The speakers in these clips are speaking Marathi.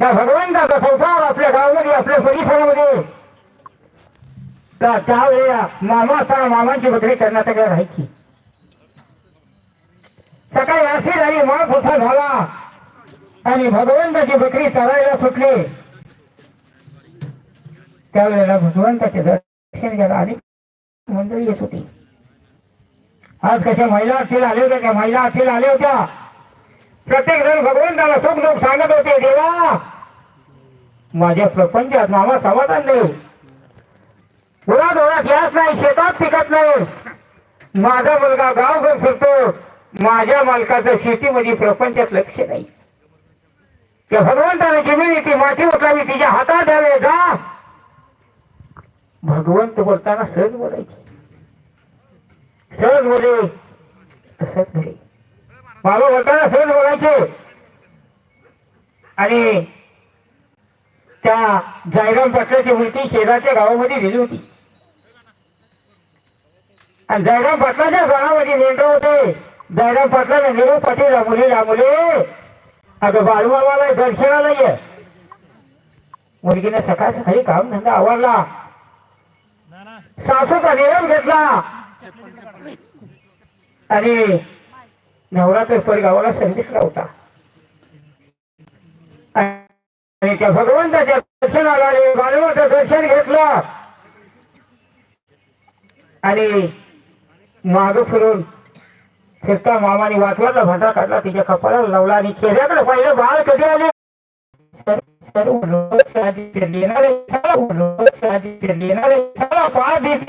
त्या भगवंताचा संसार आपल्या गावामध्ये आपल्या परिसरामध्ये तर त्यावेळेला मामा असताना मामांची बकरी कर्नाटकला राहायची. सकाळी अशी झाली माळ झाला. आणि भगवंताची बकरी चरायला सुटली. त्यावेळेला भगवंताचे दर्शन घ्यायला अनेक मंडळी येत होती. आज कशा महिला असतील आल्या होत्या त्या महिला असतील आल्या होत्या. प्रत्येक जण भगवंताला सुख दुःख सांगत होते देवा. माझ्या प्रपंचात मामा समाधान नाही. उरा डोळा गॅस नाही शेतात पिकत नाही. माझा मुलगा गावभर फिरतो. माझ्या मालकाचं शेतीमध्ये प्रपंचात लक्ष नाही. त्या भगवंताने जमिनी ती माती उठलावी तिच्या हातात द्यावे जा. भगवंत बोलताना सहज बोलायचे. सहज बोले तसंच घडे. बाबा होताना सहज बघायचे आणि त्या जायराम पाटलाची मूर्ती शेजारच्या गावामध्ये दिली होती. आणि जायराम पाटलाच्या गावामध्ये नेंटर होते. जायराम पाटला नेहरू पाटील रामुले रामुले. आता बाळूमामाला दर्शनाला ये मुलगीने सकाळ सकाळी काम धंदा आवडला सासूचा निरोप घेतला. आणि नवरात्र परगावाला संदेश होता. आणि त्या भगवंताच्या दर्शनाला आले दर्शन घेतलं. आणि माग फिरून फिरता मामाने वाचवाचा भांडा काढला तिच्या कपाळाला लावला आणि चेहऱ्याकडे पाहिलं बाळ कधी आले?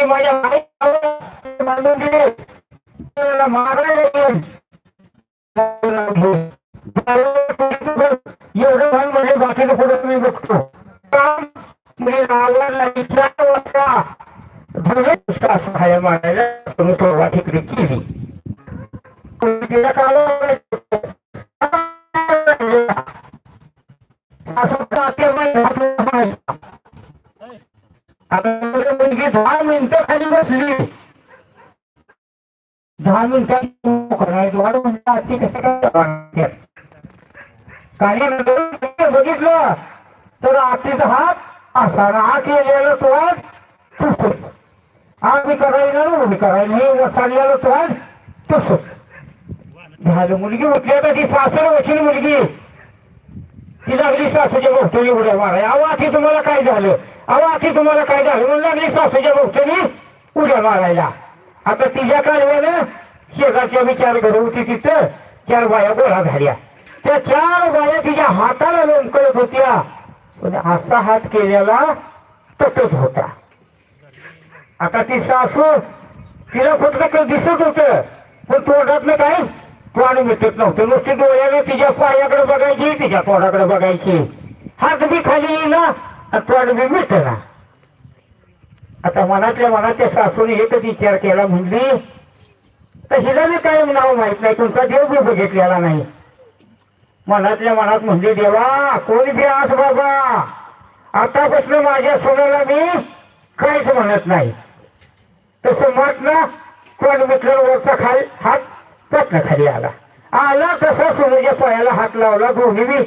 माझ्या मारायला एवढं भान म्हणजे बाकीचं पुढे मी बघतो विचार तुम्ही थोडा ठिकडी केली तिला मुलगी दहा मिनिटं खाली बसली. दहा मिनिटात काही बघितलं तर आतीचा हात असा ना आत येलेलं तो तसंच आम्ही करायला उभी करायला हे व तो आज तसंच झालं मुलगी उठल्या आता ती सासर वशील मुलगी ती लागली सासूच्या भोवतणी उड्या माराय अहो आधी तुम्हाला काय झालं अहो आधी तुम्हाला काय झालं म्हणून लागली सासूच्या भोवतणी उड्या मारायला आता तिच्या कालव्यानं शेजारच्या विचार घर होती तिथं चार बाया गोळा झाल्या. त्या चार बाया तिच्या हाताला लोंबकळत होत्या. पण असा हात केल्याला तटच होता. आता ती सासू तिला फक्त काही दिसत होत पण तोंडातलं काय? तोंड मिटत नव्हतं. नुसती डोळ्याने तिच्या पायाकडे बघायची तिच्या तोंडाकडे बघायची. हात बी खाली येईना आणि बी मिटना. आता मनातल्या मनात त्या सासूने एकच विचार केला म्हणली तर हिला मी काय नाव माहीत नाही. तुमचा देव बी बघितलेला नाही. मनातल्या मनात म्हणजे देवा कोण बी आस बाबा? आतापासून माझ्या सोन्याला मी काहीच म्हणत नाही. तसं मत ना कोण मित्र वरचा खाली हात पटना खाली आला. आला तसा सोनूच्या पायाला हात लावला दोन्ही बी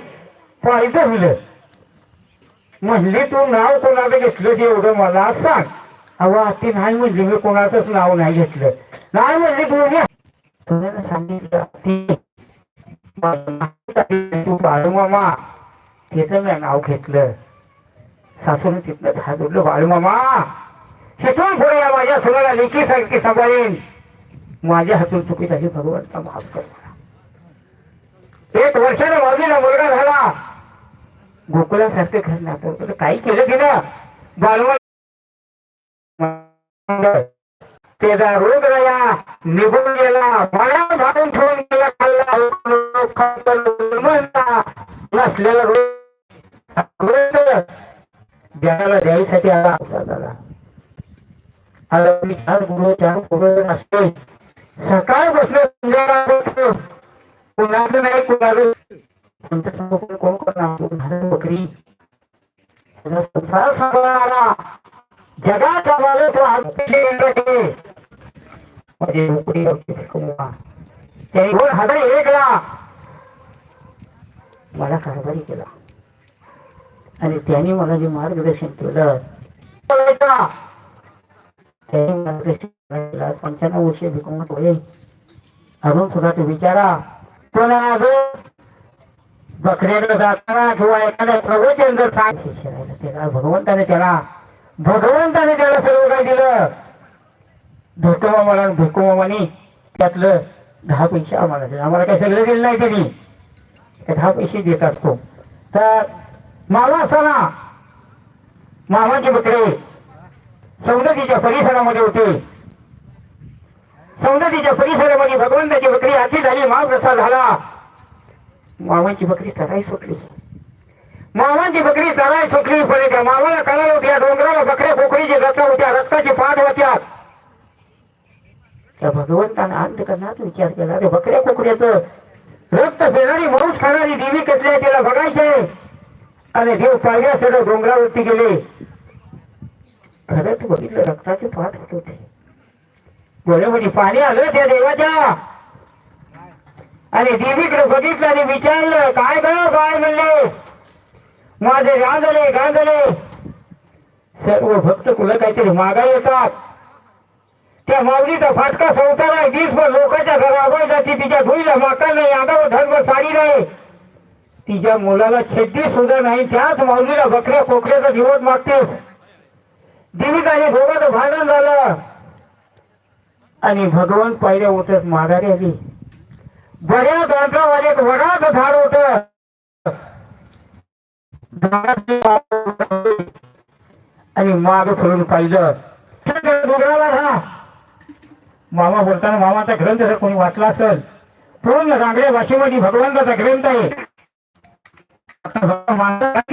पाय धरलं. म्हणली तू नाव कोणाला घेतलं एवढं मला सांग. अहो आती नाही म्हणली मी कोणाचंच नाव नाही घेतलं. नाही म्हणली दोन्ही तुला सांगितलं तू बाळूमामा तिचं मी नाव घेतलं. सासून तिथनं हात उडलं बाळू मामा तिथून पुढे या माझ्या सुनाला लेखी सारखी सांभाळीन. माझ्या हातून चुकी त्याची भगवंता माफ कर मला. एक वर्षाला मागीला मुलगा झाला. गोकुळासारखे घर नातं काही केलं की ना बाळूमा त्याचा रोग राया निघून गेला मला भाडून ठेवून गेला खाल्ला नसलेला रोग ज्याला द्यायसाठी आला दादा आता मी चार गुरु चार गुरु नसते. सकाळ बसलो संध्याकाळ कुणाचं नाही कुणाचं तुमच्यासमोर कोण करणार कोण बकरी? संसार संसार आला जगाचा मालक तो आमचे माझी नोकरी कमवा. दोन हजार एकला मला कारभारी केला. आणि त्यांनी मला जे मार्गदर्शन केलं बोलायचा. त्यांनी मार्गदर्शन केलं. पंच्याण्णव वर्ष भिकवत होय अजून सुद्धा ते विचारा. पण अजून बकऱ्याकडे जाताना किंवा एखाद्या प्रवचन जर सांग शिष्याला त्याला भगवंताने त्याला भगवंताने त्याला सर्व काय दिलं. भिकू मामाला भिकू त्यातलं दहा पैसे आम्हाला दिले. आम्हाला काही सगळं दिलं नाही त्यांनी. दहा पैसे देत असतो. तर मामा असताना मामाचे बकरे सौंदतीच्या परिसरामध्ये होते. सौंदतीच्या परिसरामध्ये भगवंताची बकरी हाती झाली महाप्रसाद झाला. मामाची बकरी चराई सुटली. मामाची बकरी चराई सुटली पण त्या मामाला कळाल होत्या डोंगराला बकऱ्या कोकरीची रक्त होत्या रक्ताची पाठ होत्या त्या भगवंतानं अंधकरणात विचार केला. रे बकऱ्या कोकऱ्याचं रक्त फेणारी मांस खाणारी देवी कसल्या तिला बघायचे आणि देव पाहिल्या सगळं डोंगरावरती गेले. खरंच बघितलं रक्ताचे पाठ होत होते. डोळ्यामध्ये पाणी आलं त्या देवाच्या. आणि देवीकडे बघितलं आणि विचारलं काय गं काय म्हणले? माझे गांधले गांधले सर्व भक्त कुलं काहीतरी मागा येतात. त्या माऊलीचा फाटका संसार आहे दिसभर लोकांच्या घरावर जाती तिच्या धुईला माका नाही आगावर धर्म साडी नाही. तिच्या मुलाला छेदी सुद्धा नाही त्याच माऊलीला बकऱ्या कोकऱ्याचा जीवन मागतेस दिवीत आणि दोघांचं भांडण झालं. आणि भगवान पायऱ्या उतरत माघारी आली. बऱ्याच अंतरावर एक वडाचं झाड होत. आणि माग फिरून पाहिलं डोंगराला राहा मामा बोलताना मामाचा ग्रंथ जर कोणी वाचला असेल पूर्ण रांगड्या भाषेमध्ये भगवंताचा ग्रंथ आहे. आता